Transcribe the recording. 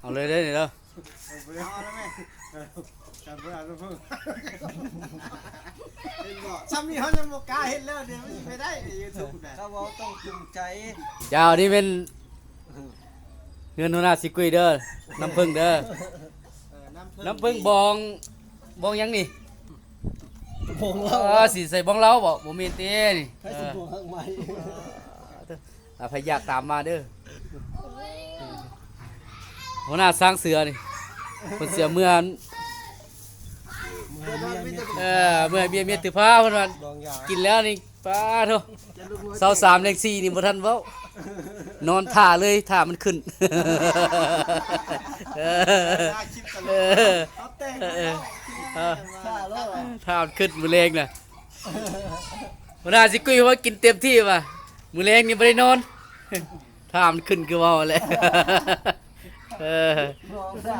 เอาเลยเด้อนี่เด้อเอาแล้วแม่กันเพื่อนเอาเพื่อนเห็นบ่ซ้ำนี่เขาจะโมกล้าเห็นแล้วเดี๋ยวมันสิไปได้ในยูทูบนะเขาบอกต้องจูงใจเจ้านี่เป็นเงินหัวหน้าสิกุยเด้อน้ำผึ้งเด้อเออน้ำผึ้งน้ำผึ้งบองบองหยังนี่ผงเอเราอสิใส่บองเราบ่บ่มีเต้นี่ให้เอสมอบูรณ์ข้างใหม่ อะพยากตามมาเด้อ หัวหน้าสร้างเสือนี่คนเสือเมื่อเมื่อเมียเมียเออเมื่อเมียเมียตือผ้าเพิ่นว่าดองยากินแล้วนี่ป้าโทจะลูกน้อยเสาสามเลขสี่นี่บ่ทันเว้านอนท่าเลยท่ามันขึ้นเออได้คลิปตลเออดอเขาแต่งเออเออเออข้าแล้วอะท่ามันขึ้นมือแรงน่ะหัวหน้าสิกุยว่ากินเต็มที่ว่ะมือแรงนี่บ่ได้นอนท่ามันขึ้นคือเว่าแหละ เออน้องได้